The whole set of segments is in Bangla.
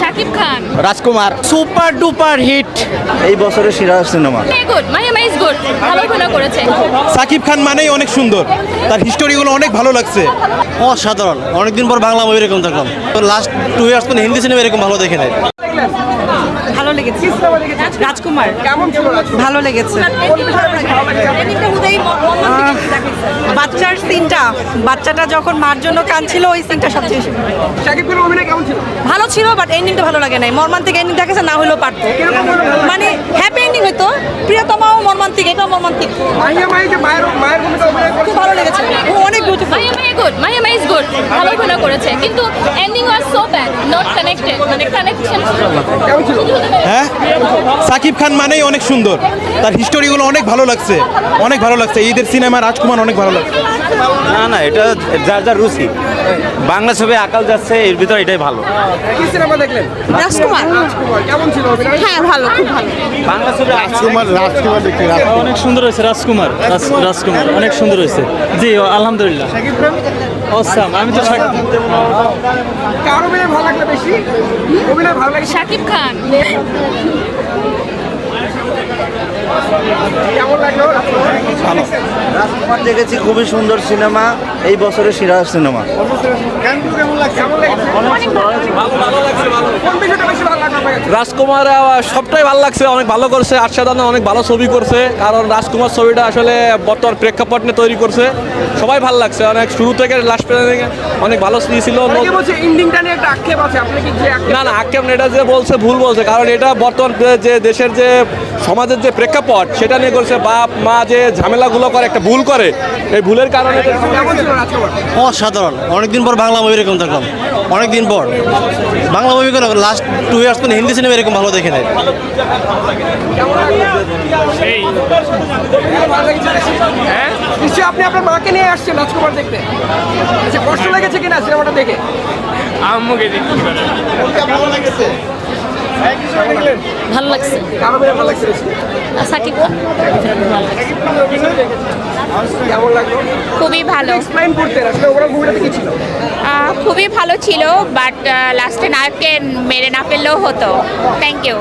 Shakib Khan. Rajkumar. Super duper hit. এই বছরের সেরা সিনেমা। গুড? Mahima is good. ভালো অভিনয় করেছে। সাকিব খান মানেই অনেক সুন্দর। তার হিস্টোরিগুলো অনেক ভালো লাগছে। অসাধারণ। অনেকদিন পর বাংলা মুভি এরকম দেখলাম। তো লাস্ট টু ইয়ার্স কোনো হিন্দি সিনেমা এরকম ভালো দেখে নাই। ভালো লেগেছে। রাজকুমার। কেমন ছিল ভালো লেগেছে। সিনটা বাচ্চাটা যখন মার জন্য কাঁদছিল ওই সিনটা সবচেয়ে বেশি ভালো। শাকিব খানের অভিনয় কেমন ছিল? ভালো ছিল বাট এন্ডিংটা ভালো লাগে নাই। মর্মান্তিক এন্ডিং দেখেছে না হলেও পারতো? মানে হ্যাপি এন্ডিং হইতো। প্রিয়তমাও মর্মান্তিক এটাও মর্মান্তিক। মাহিয়া মাহি যে মায়ের মায়ের ভূমিকা অভিনয় খুব করেছে ভালো লেগেছে। ও অনেক beautiful Mahima good Mahima is good ভালো অভিনয় করেছে। কিন্তু ending was so bad not connected মানে কানেকশন হ্যাঁ? সাকিব খান মানেই অনেক সুন্দর। তার হিস্টোরিগুলো অনেক ভালো লাগছে। অনেক ভালো লাগছে। ঈদের সিনেমা রাজকুমার অনেক ভালো লাগছে। না না এটা যার যার রুচি। বাংলা ছবি আকাল যাচ্ছে এর ভিতর এটাই ভালো। কি সিনেমা দেখলেন? রাজকুমার। রাজকুমার কেমন ছিল হ্যাঁ ভালো খুব ভালো। বাংলা ছবি অনেক সুন্দর হয়েছে রাজকুমার রাজকুমার অনেক সুন্দর হয়েছে। জি ও, আলহামদুলিল্লাহ খান? আমি তো কার অভিনয় ভালো লাগল বেশি? অভিনয় ভালো লাগে শাকিব খান। রাজকুমার? রাজকুমার দেখেছি খুবই সুন্দর সিনেমা। এই বছরের সিরাজ সিনেমা। কেমন লাগছে বেশি ভালো লাগল আপনার কাছে? রাজকুমার সবটাই ভালো লাগছে অনেক ভালো করছে আর্শাদান অনেক ভালো ছবি করছে কারণ রাজকুমার ছবিটা আসলে বর্তমান প্রেক্ষাপট নিয়ে তৈরি করছে সবাই ভালো লাগছে অনেক শুরু থেকে লাস্ট পর্যন্ত অনেক ভালো ছবি ছিল। আক্ষেপ না না আক্ষেপ এটা যে বলছে ভুল বলছে কারণ এটা বর্তমান যে- দেশের যে সমাজের যে প্রেক্ষাপট সেটা নিয়ে করছে বাপ মা যে ঝামেলাগুলো করে একটা ভুল করে এই ভুলের কারণে অসাধারণ। অনেকদিন পর বাংলা মুভি এরকম দেখলাম। অনেকদিন পর। বাংলা মুভি কোনো লাস্ট টু ইয়ার্স কোনো সিনেমা এরকম ভালো দেখে নাই? হ্যাঁ? নিশ্চয়ই আপনি আপনার মাকে নিয়ে আসছেন রাজকুমার দেখতে। আচ্ছা কষ্ট লেগেছে কিনা সিনেমাটা দেখে? আম্মুকে দেখতে ভালো অভিনয় ভালো লাগছে? খান। খুবই ভালো। খুবই ভালো ছিল বাট লাস্টে নায়ককে মেরে না ফেললেও হতো। থ্যাংক ইউ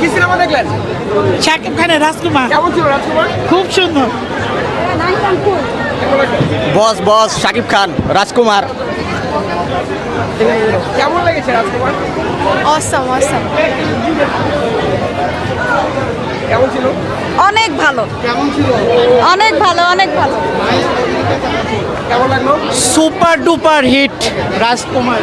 কি সিনেমা দেখলেন? শাকিব খানের রাজকুমার। কেমন ছিল রাজকুমার? খুব সুন্দর। বস বস শাকিব খান রাজকুমার। কেমন লেগেছে রাজকুমার? অসম অসম কেমন ছিল? অনেক ভালো। কেমন ছিল? অনেক ভালো অনেক ভালো। কেমন লাগল? Super duper hit. রাজকুমার।